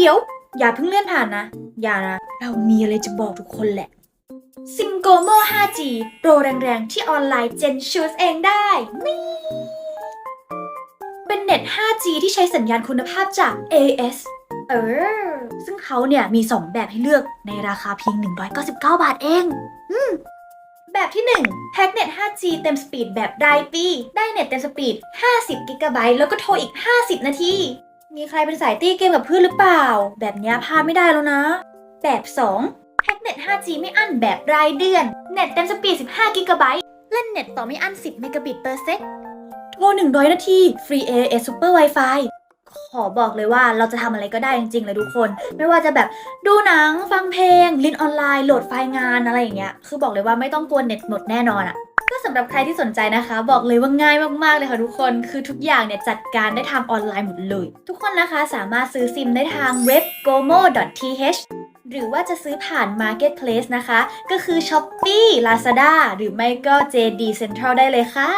เดี๋ยว อย่าเพิ่งเลื่อนผ่านนะ อย่านะ เรามีอะไรจะบอกทุกคนแหละ ซิมโกโม 5G โปรแรงๆ ที่ออนไลน์เจนชูสเองได้นี่เป็นเน็ต 5G ที่ใช้สัญญาณคุณภาพจาก AS เออ ซึ่งเขาเนี่ยมี 2 แบบให้เลือกในราคาเพียง 199 บาทเอง อืม แบบที่1แพ็กเน็ต 5G เต็มสปีดแบบรายปี ได้เน็ตเต็มสปีด 50 กิกะไบต์แล้วก็โทรอีก 50 นาที มีใครเป็นสายตี้เกมกับเพื่อนหรือเปล่า แบบเนี้ยพลาดไม่ได้แล้วนะ แบบ 2 แพ็กเน็ต 5G ไม่อั้นแบบรายเดือน เน็ตเต็มสปีด 15 กิกะไบต์ เล่นเน็ตต่อไม่อั้น 10 เมกะบิต per sec โทร 100 นาที ฟรี AAS Super Wi-Fi ขอบอกเลยว่าเราจะทำอะไรก็ได้จริงๆเลยทุกคน ไม่ว่าจะแบบดูหนัง ฟังเพลงเรียนออนไลน์ โหลดไฟล์งานอะไรอย่างเงี้ย คือบอกเลยว่าไม่ต้องกลัวเน็ตหมดแน่นอนอะ สำหรับใครที่สนใจนะคะ บอกเลยว่าง่ายมากๆเลยค่ะทุกคนคือทุกอย่างเนี่ยจัดการได้ทางออนไลน์หมดเลย ทุกคนนะคะสามารถซื้อซิมได้ทางเว็บ gomo.th หรือว่าจะซื้อผ่าน Marketplace นะคะ ก็คือ Shopee Lazada หรือไม่ก็ JD Central ได้เลยค่ะ